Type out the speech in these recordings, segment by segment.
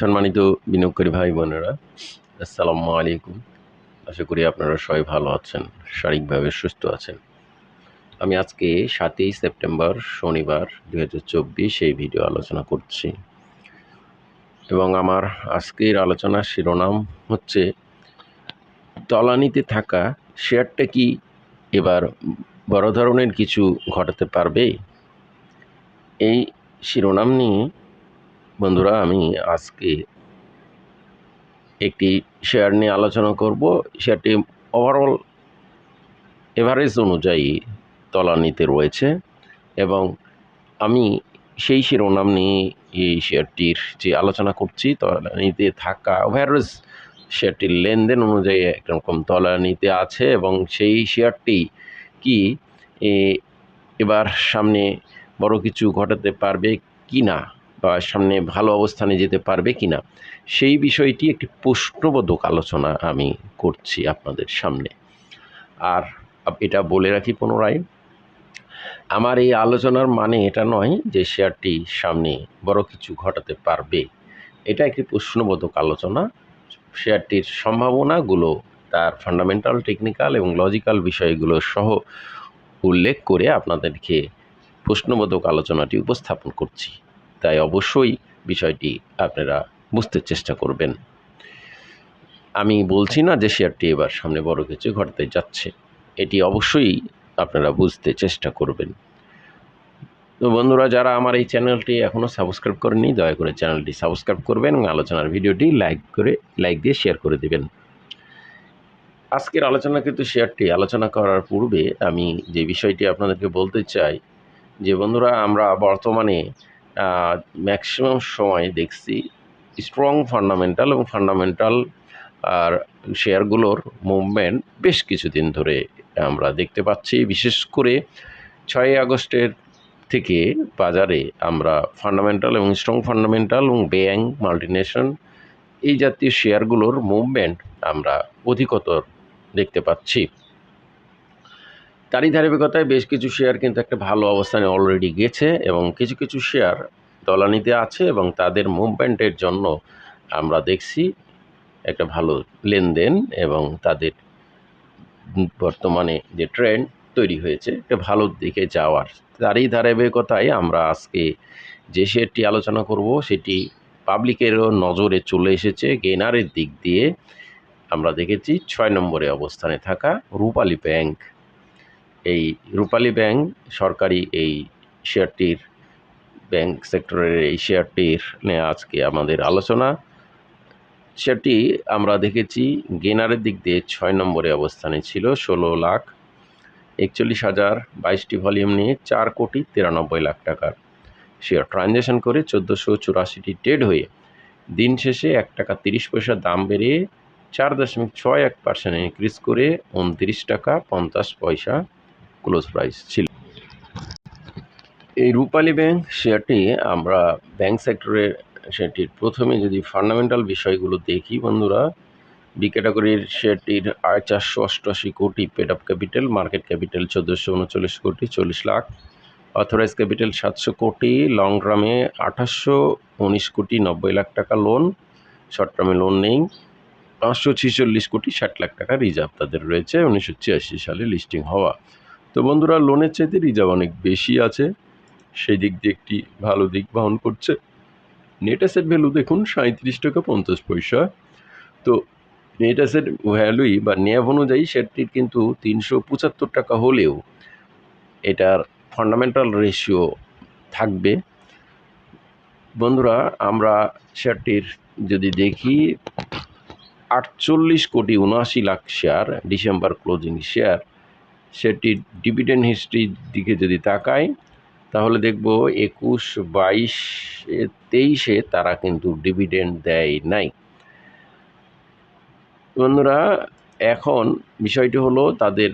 সম্মানিত বিনিয়োগকারী ভাই বোনেরা, আসসালামু আলাইকুম। আশা করি আপনারা সবাই ভালো আছেন, শারীরিকভাবে সুস্থ আছেন। আমি আজকে সাতই সেপ্টেম্বর শনিবার দু হাজার চব্বিশ এই ভিডিও আলোচনা করছি। এবং আমার আজকের আলোচনার শিরোনাম হচ্ছে, তলানিতে থাকা শেয়ারটা কি এবার বড় ধরনের কিছু ঘটাতে পারবে? এই শিরোনাম নিয়ে বন্ধুরা, আমি আজকে একটি শেয়ার নিয়ে আলোচনা করব। শেয়ারটি ওভারঅল এভারেজ অনুযায়ী তলানিতে রয়েছে এবং আমি সেই শিরোনাম নিয়ে এই শেয়ারটির যে আলোচনা করছি, তলানিতে থাকা ওভারেজ শেয়ারটির লেনদেন অনুযায়ী একরকম তলানিতে আছে এবং সেই শেয়ারটি কি এবার সামনে বড় কিছু ঘটাতে পারবে কি না বা সামনে ভালো অবস্থানে যেতে পারবে কি না সেই বিষয়টি একটি প্রশ্নবোধক আলোচনা আমি করছি আপনাদের সামনে। আর এটা বলে রাখি পুনরায়, আমার এই আলোচনার মানে এটা নয় যে শেয়ারটি সামনে বড় কিছু ঘটাতে পারবে। এটা একটি প্রশ্নবোধক আলোচনা। শেয়ারটির সম্ভাবনাগুলো, তার ফান্ডামেন্টাল টেকনিক্যাল এবং লজিক্যাল বিষয়গুলো সহ উল্লেখ করে আপনাদেরকে প্রশ্নবোধক আলোচনাটি উপস্থাপন করছি। তাই অবশ্যই বিষয়টি আপনারা বুঝতে চেষ্টা করবেন। আমি বলছি না যে শেয়ারটি এবার সামনে বড় কিছু ঘটতে যাচ্ছে, এটি অবশ্যই আপনারা বুঝতে চেষ্টা করবেন। তো বন্ধুরা, যারা আমার এই চ্যানেলটি এখনও সাবস্ক্রাইব করেনি দয়া করে চ্যানেলটি সাবস্ক্রাইব করবেন এবং আলোচনার ভিডিওটি লাইক করে, লাইক দিয়ে শেয়ার করে দেবেন। আজকের আলোচনা কিন্তু শেয়ারটি আলোচনা করার পূর্বে আমি যে বিষয়টি আপনাদেরকে বলতে চাই, যে বন্ধুরা, আমরা বর্তমানে ম্যাক্সিমাম সময় দেখছি স্ট্রং ফান্ডামেন্টাল এবং ফান্ডামেন্টাল আর শেয়ারগুলোর মুভমেন্ট বেশ কিছুদিন ধরে আমরা দেখতে পাচ্ছি। বিশেষ করে ছয়ই আগস্টের থেকে বাজারে আমরা ফান্ডামেন্টাল এবং স্ট্রং ফান্ডামেন্টাল এবং ব্যাংক মাল্টিনেশন এই জাতীয় শেয়ারগুলোর মুভমেন্ট আমরা অধিকতর দেখতে পাচ্ছি। তারই ধারাবাহিকতায় বেশ কিছু শেয়ার কিন্তু একটা ভালো অবস্থানে অলরেডি গেছে এবং কিছু কিছু শেয়ার তলানিতে আছে এবং তাদের মুভমেন্টের জন্য আমরা দেখছি একটা ভালো লেনদেন এবং তাদের বর্তমানে যে ট্রেন্ড তৈরি হয়েছে, একটা ভালো দিকে যাওয়ার তারই ধারাবাহিকতায় আমরা আজকে যে শেয়ারটি আলোচনা করব, সেটি পাবলিকেরও নজরে চলে এসেছে গেনারের দিক দিয়ে। আমরা দেখেছি ছয় নম্বরে অবস্থানে থাকা রূপালী ব্যাংক এই রূপালী ব্যাংক, সরকারি এই শেয়ারটির ব্যাংক সেক্টরের এই শেয়ারটির নিয়ে আজকে আমাদের আলোচনা। শেয়ারটি আমরা দেখেছি গেনারের দিক দিয়ে ছয় নম্বরে অবস্থানে ছিল, ষোলো লাখ একচল্লিশ হাজার বাইশটি ভলিউম নিয়ে চার কোটি তিরানব্বই লাখ টাকার শেয়ার ট্রানজ্যাকশন করে চোদ্দোশো চুরাশিটি ট্রেড হয়ে দিন শেষে এক টাকা তিরিশ পয়সা দাম বেড়ে চার দশমিক ছয় এক পার্সেন্ট ইনক্রিজ করে উনত্রিশ টাকা পঞ্চাশ পয়সা ক্লোজ প্রাইস ছিল। এই রূপালী ব্যাংক শেয়ারটি আমরা ব্যাংক সেক্টরের সেটির প্রথমে যদি ফান্ডামেন্টাল বিষয়গুলো দেখি বন্ধুরা বি ক্যাটাগরির শেয়ারটির আয় চারশো অষ্টআশি কোটি paid up capital market capital চোদ্দোশো উনচল্লিশ কোটি, চল্লিশ লাখ। অথরাইজ ক্যাপিটাল সাতশো কোটি লং টার্মে আঠাশশো উনিশ কোটি, নব্বই লাখ টাকা লোন শর্ট টার্মে লোন নেই। পাঁচশো ছেচল্লিশ কোটি, ষাট লাখ টাকা রিজার্ভ তাদের রয়েছে। উনিশশো ছিয়াশি সালে লিস্টিং হওয়া। তো বন্ধুরা লোনের চাইতে রিজার্ভ অনেক বেশি আছে। সেই দিক দিয়ে একটি ভালো দিক বহন করছে। নেট অ্যাসেট ভ্যালু দেখুন সাঁত্রিশ টাকা পঞ্চাশ পয়সা। তো নেট অ্যাসেট ভ্যালুই বা ন্যাব অনুযায়ী শেয়ারটির কিন্তু তিনশো পঁচাত্তর টাকা হলেও এটার ফান্ডামেন্টাল রেশিও থাকবে। বন্ধুরা, আমরা শেয়ারটির যদি দেখি, আটচল্লিশ কোটি উনআশি lakh share December closing share সেটির ডিভিডেন্ড হিস্ট্রির দিকে যদি তাকায় তাহলে দেখব একুশ, বাইশ তেইশে তারা কিন্তু ডিভিডেন্ড দেয় নাই। বন্ধুরা, এখন বিষয়টি হলো তাদের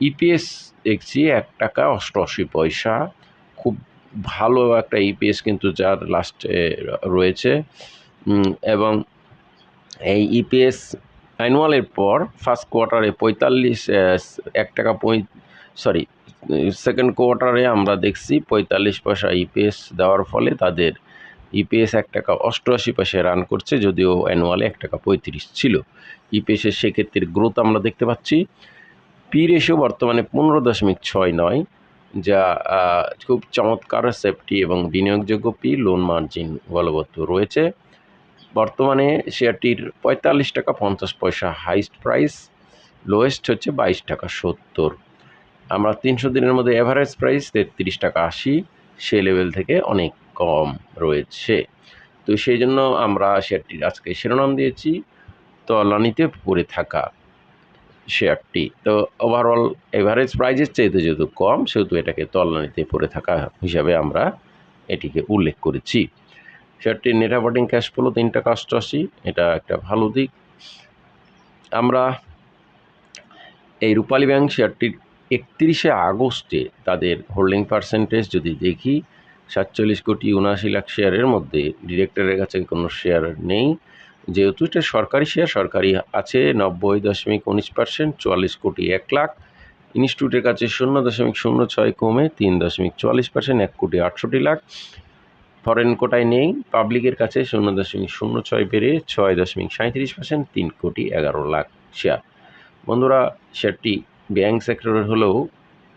ইপিএস দেখছি এক টাকা অষ্টআশি পয়সা। খুব ভালো একটা ইপিএস কিন্তু যার লাস্টে রয়েছে। এবং এই ইপিএস অ্যানুয়ালের পর ফার্স্ট কোয়ার্টারে পঁয়তাল্লিশ এক টাকা পঁয়, সরি, সেকেন্ড কোয়ার্টারে আমরা দেখছি পঁয়তাল্লিশ পয়সা ইপিএস দেওয়ার ফলে তাদের ইপিএস এক টাকা অষ্টআশি পয়সায় রান করছে, যদিও অ্যানুয়ালে এক টাকা পঁয়ত্রিশ ছিল। ইপিএসের সেক্ষেত্রে গ্রোথ আমরা দেখতে পাচ্ছি। পি রেশিও বর্তমানে পনেরো দশমিক ছয় নয়, যা খুব চমৎকার সেফটি এবং বিনিয়োগযোগ্য পি লোন মার্জিন বলবৎ রয়েছে। বর্তমানে শেয়ারটির পঁয়তাল্লিশ টাকা পঞ্চাশ পয়সা হাইস্ট প্রাইস লোয়েস্ট হচ্ছে বাইশ টাকা সত্তর। আমরা তিনশো দিনের মধ্যে অ্যাভারেজ প্রাইস তেত্রিশ টাকা আশি সে লেভেল থেকে অনেক কম রয়েছে। তো সেই জন্য আমরা শেয়ারটির আজকে শিরোনাম দিয়েছি, তলানিতে পড়ে থাকা শেয়ারটি। তো ওভারঅল এভারেজ প্রাইজের চাইতে যেহেতু কম, সেহেতু এটাকে তলানিতে পড়ে থাকা হিসাবে আমরা এটিকে উল্লেখ করেছি। শেয়ারটির নেট অপারেটিং ক্যাশ ফ্লো তিন টাকা অষ্টআশি এটা একটা ভালো দিক। আমরা এই রূপালী ব্যাংক শেয়ারটির একত্রিশে আগস্টে তাদের হোল্ডিং পার্সেন্টেজ যদি দেখি, সাতচল্লিশ কোটি উনআশি লাখ শেয়ারের মধ্যে ডিরেক্টরের কাছে কোনো শেয়ার নেই। যেহেতু এটা সরকারি শেয়ার সরকারি আছে, নব্বই দশমিক উনিশ পার্সেন্ট চুয়াল্লিশ কোটি এক লাখ। ইনস্টিটিউটের কাছে শূন্য দশমিক শূন্য ছয় কমে তিন দশমিক চুয়াল্লিশ পার্সেন্ট এক কোটি আটষট্টি লাখ। ফরেন কোটায় নেই, পাবলিকের কাছে শূন্য দশমিক শূন্য ছয় বেড়ে ছয় দশমিক সাঁত্রিশ পার্সেন্ট তিন কোটি এগারো লাখ শেয়ার। বন্ধুরা, শেয়ারটি ব্যাংক সেক্টরের হলেও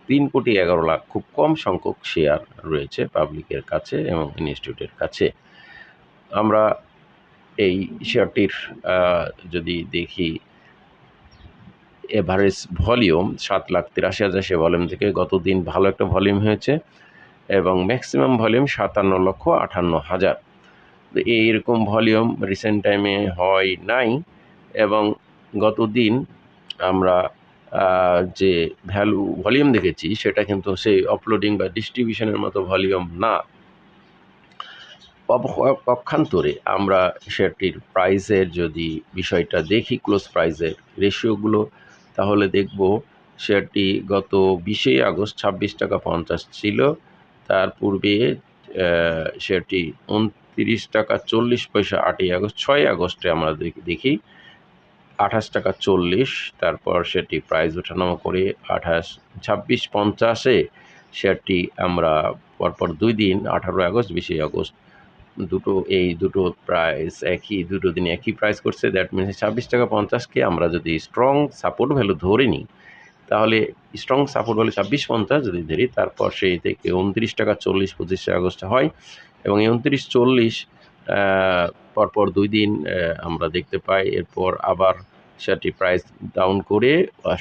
তিন কোটি এগারো লাখ খুব কম সংখ্যক শেয়ার রয়েছে পাবলিকের কাছে এবং ইনস্টিটিউটের কাছে। আমরা এই শেয়ারটির যদি দেখি এভারেজ ভলিউম সাত লাখ তিরাশি হাজার সে ভলিউম থেকে গত দিন ভালো একটা ভলিউম হয়েছে। এবং ম্যাক্সিমাম ভলিউম সাতান্ন লক্ষ আটান্ন হাজার। এইরকম ভলিউম রিসেন্ট টাইমে হয় নাই এবং গত দিন আমরা যে ভ্যালু ভলিউম দেখেছি সেটা কিন্তু সেই আপলোডিং বা ডিস্ট্রিবিউশনের মতো ভলিউম না। পক্ষান্তরে আমরা শেয়ারটির প্রাইসের যদি বিষয়টা দেখি ক্লোজ প্রাইসের রেশিওগুলো তাহলে দেখব শেয়ারটি গত বিশে আগস্ট ছাব্বিশ টাকা পঞ্চাশ ছিল। তার পূর্বে শেয়ারটি উনত্রিশ টাকা চল্লিশ পয়সা আটই আগস্ট, ছয় আগস্টে আমরা দেখি- দেখি। আঠাশ টাকা চল্লিশ, তারপর সেটি প্রাইস ওঠানামা করে আঠাশ, ছাব্বিশ পঞ্চাশে শেয়ারটি আমরা পরপর দুই দিন আঠারো আগস্ট বিশে আগস্ট, দুটো, এই দুটো প্রাইস একই, দুটো দিনে একই প্রাইস করছে। দ্যাট মিনস ছাব্বিশ টাকা পঞ্চাশকে আমরা যদি স্ট্রং সাপোর্ট ভ্যালু ধরে নিই তাহলে স্ট্রং সাপোর্ট ভ্যালু ছাব্বিশ পঞ্চাশ যদি ধরি তারপর সেই থেকে উনত্রিশ টাকা চল্লিশ পঁচিশে আগস্ট হয়। এবং এই উনত্রিশ চল্লিশ পরপর দুই দিন আমরা দেখতে পাই, এরপর আবার সেটি প্রাইস ডাউন করে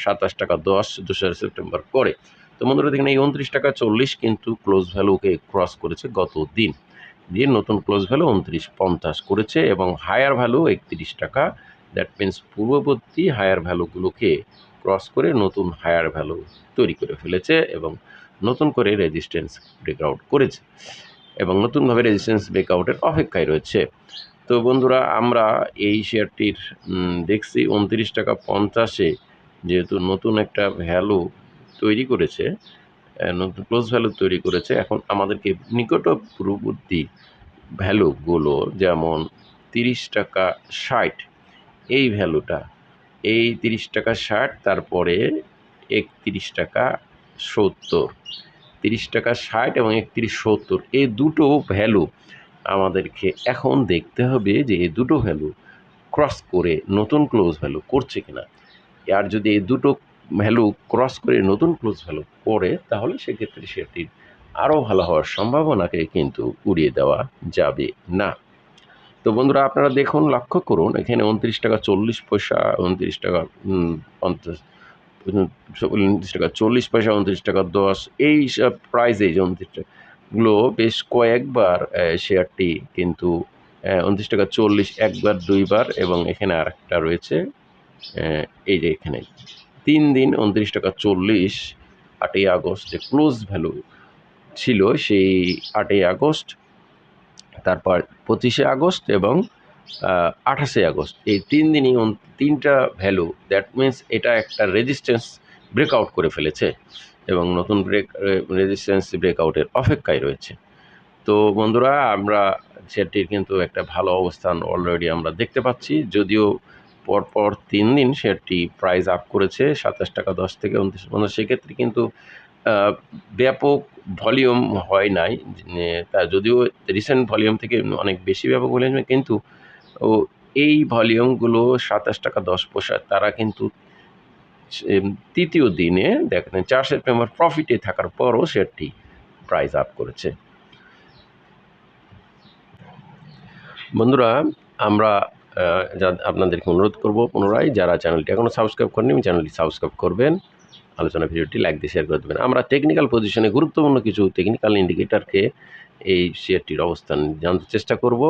সাতাশ টাকা দশ দোসরা সেপ্টেম্বর করে। তো বন্ধুরা, দেখেন, এই উনত্রিশ টাকা চল্লিশ কিন্তু ক্লোজ ভ্যালুকে ক্রস করেছে গত দিন। দিয়ে নতুন ক্লোজ ভ্যালু উনত্রিশ পঞ্চাশ করেছে এবং হায়ার ভ্যালু একত্রিশ টাকা দ্যাট মিন্স পূর্ববর্তী হায়ার ভ্যালুগুলোকে ক্রস করে নতুন হায়ার ভ্যালু তৈরি করে ফেলেছে এবং নতুন করে রেজিস্ট্যান্স ব্রেকআউট করেছে এবং নতুনভাবে রেজিস্ট্যান্স ব্রেকআউটের অপেক্ষায় রয়েছে। তো বন্ধুরা, আমরা এই শেয়ারটির দেখছি উনত্রিশ টাকা পঞ্চাশে যেহেতু নতুন একটা ভ্যালু তৈরি করেছে নতুন ক্লোজ ভ্যালু তৈরি করেছে, এখন আমাদেরকে নিকট পূর্ববর্তী ভ্যালুগুলো যেমন তিরিশ টাকা ষাট, এই ভ্যালুটা এই তিরিশ টাকা ষাট, তারপরে একত্রিশ টাকা সত্তর। তিরিশ টাকা ষাট এবং একত্রিশ সত্তর এই দুটো ভ্যালু আমাদেরকে এখন দেখতে হবে যে এই দুটো ভ্যালু ক্রস করে নতুন ক্লোজ ভ্যালু করছে কিনা। আর যদি এই দুটো ভ্যালু ক্রস করে নতুন ক্লোজ ভ্যালু করে, তাহলে সেক্ষেত্রে সেটির আরও ভালো হওয়ার সম্ভাবনাকে কিন্তু উড়িয়ে দেওয়া যাবে না। তো বন্ধুরা আপনারা দেখুন, লক্ষ্য করুন, এখানে উনত্রিশ টাকা চল্লিশ পয়সা, উনত্রিশ টাকা পঞ্চাশ, উনত্রিশ টাকা চল্লিশ পয়সা, উনত্রিশ টাকা দশ, এই সব প্রাইজে যে উনত্রিশ টাকাগুলো বেশ কয়েকবার শেয়ারটি কিন্তু উনত্রিশ টাকা চল্লিশ একবার, দুইবার এবং এখানে আরেকটা রয়েছে এই যে এখানে। তিন দিন উনত্রিশ টাকা চল্লিশ, আটই আগস্ট যে ক্লোজ ভ্যালু ছিল সেই আটই আগস্ট তারপর পঁচিশে আগস্ট এবং আঠাশে আগস্ট। এই তিন দিনই তিনটা ভ্যালু দ্যাট মিন্স এটা একটা রেজিস্ট্যান্স ব্রেকআউট করে ফেলেছে এবং নতুন ব্রেক রেজিস্ট্যান্স ব্রেকআউটের অপেক্ষায় রয়েছে। তো বন্ধুরা, আমরা সেটির কিন্তু একটা ভালো অবস্থান অলরেডি আমরা দেখতে পাচ্ছি, যদিও পরপর তিন দিন শেয়ারটি প্রাইস আপ করেছে সাতাশ টাকা দশ থেকে উনত্রিশ পর্যন্ত সেক্ষেত্রে কিন্তু ব্যাপক ভলিউম হয় নাই তা যদিও রিসেন্ট ভলিউম থেকে অনেক বেশি ব্যাপক ভলিউম কিন্তু ও এই ভলিউমগুলো সাতাশ টাকা দশ পয়সা, তারা কিন্তু তৃতীয় দিনে দেখেন চার সেপ্টেম্বর প্রফিটে থাকার পরও শেয়ারটি প্রাইস আপ করেছে। বন্ধুরা, আমরা আপনাদেরকে অনুরোধ করব পুনরায়, যারা চ্যানেলটি এখনও সাবস্ক্রাইব করেনি চ্যানেলটি সাবস্ক্রাইব করবেন। আলোচনা ভিডিওটি লাইক দিয়ে শেয়ার করে দেবেন। আমরা টেকনিক্যাল পজিশনে গুরুত্বপূর্ণ কিছু টেকনিক্যাল ইন্ডিকেটরকে এই শেয়ারটির অবস্থান জানতে চেষ্টা করব।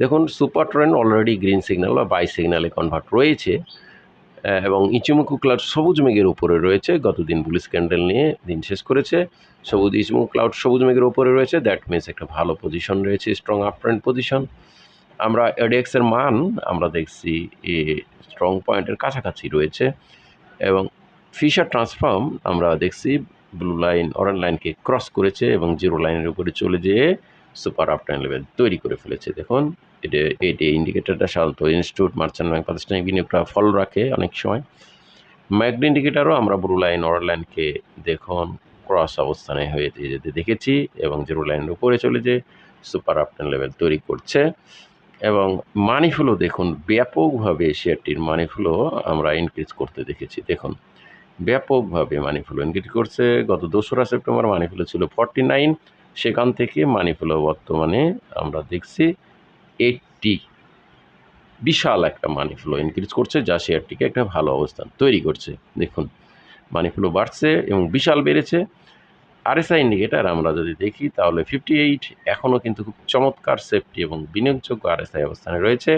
দেখুন super trend already green signal বা বাই সিগন্যালে কনভার্ট রয়েছে এবং ইচুমুকু ক্লাউড সবুজ মেঘের উপরে রয়েছে। গতদিন বুলিশ ক্যান্ডেল নিয়ে দিন শেষ করেছে। সবুজ, ইচুমুকু ক্লাউড সবুজ মেঘের উপরে রয়েছে। দ্যাট মিনস একটা ভালো পজিশন রয়েছে স্ট্রং আপ ট্রেন্ড পজিশন আমরা এডিএক্সের মান, আমরা দেখছি এ স্ট্রং পয়েন্টের কাছাকাছি রয়েছে, এবং ফিশার ট্রান্সফর্ম আমরা দেখছি ব্লু লাইন অরেঞ্জ লাইনকে ক্রস করেছে এবং জিরো লাইনের উপরে চলে যেয়ে সুপার আপটাইন লেভেল তৈরি করে ফেলেছে। দেখুন, এটা, এটি ইন্ডিকেটারটা সাধারণত ইনস্টিটিউট মার্চেন্ট ব্যাংক প্রাতিষ্ঠানিক বিনিয়োগটা ফল রাখে অনেক সময়। ম্যাকড ইন্ডিকেটারও আমরা ব্লু লাইন অরেঞ্জ লাইনকে দেখুন ক্রস অবস্থানে হয়ে যেতে দেখেছি এবং জিরো লাইনের উপরে চলে যে সুপার আপটাইন লেভেল তৈরি করছে। এবং মানি ফ্লো দেখুন, ব্যাপকভাবে শেয়ারটির মানি ফ্লো আমরা ইনক্রিজ করতে দেখেছি। দেখুন ব্যাপকভাবে মানি ফ্লো ইনক্রিজ করছে, গত দোসরা সেপ্টেম্বর মানি ফ্লো ছিল ফর্টি নাইন সেখান থেকে মানি ফ্লো বর্তমানে আমরা দেখছি এইটটি বিশাল একটা মানি ফ্লো ইনক্রিজ করছে, যা শেয়ারটিকে একটা ভালো অবস্থান তৈরি করছে। দেখুন মানি ফ্লো বাড়ছে এবং বিশাল বেড়েছে। আরএসআই ইন্ডিকেটার আমরা যদি দেখি, তাহলে ফিফটি এইট এখনও কিন্তু খুব চমৎকার সেফটি এবং বিনিয়োগযোগ্য আরএসআই অবস্থানে রয়েছে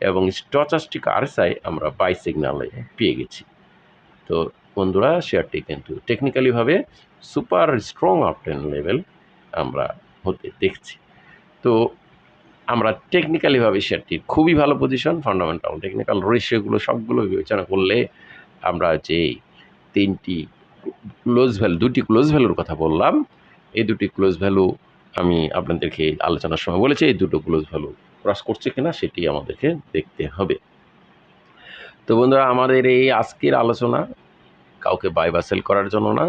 এবং স্টচাস্টিক আরএসআই আমরা বাই সিগনালে পেয়ে গেছি। তো বন্ধুরা, শেয়ারটি কিন্তু টেকনিক্যালিভাবে সুপার স্ট্রং আপটেন লেভেল আমরা হতে দেখছি। তো আমরা টেকনিক্যালিভাবে শেয়ারটির খুবই ভালো পজিশন ফান্ডামেন্টাল টেকনিক্যাল রেশিওগুলো সবগুলো বিবেচনা করলে আমরা যে তিনটি ক্লোজ ভ্যালু দুটি ক্লোজ ভ্যালুর কথা বললাম, এই দুটি ক্লোজ ভ্যালু আমি আপনাদেরকে আলোচনার সময় বলেছি, এই দুটো ক্লোজ ভ্যালু ক্রস করছে কিনা সেটি আমাদেরকে দেখতে হবে। তো বন্ধুরা, আমাদের এই আজকের আলোচনা কাউকে বাই বা সেল করার জন্য না,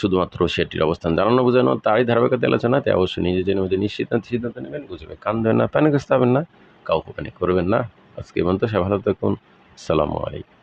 শুধুমাত্র সেটির অবস্থান জানানো বোঝানো, তারই ধারাবাহিকতা আলোচনা তাই অবশ্যই নিজে জেনে মধ্যে নিশ্চিত সিদ্ধান্ত নেবেন বুঝবে কান দেবেন না, প্যানিক হবেন না, কাউকে প্যানিক করবেন না। আজকে বন্ধু সে ভালো থাকুন, আসসালামু আলাইকুম।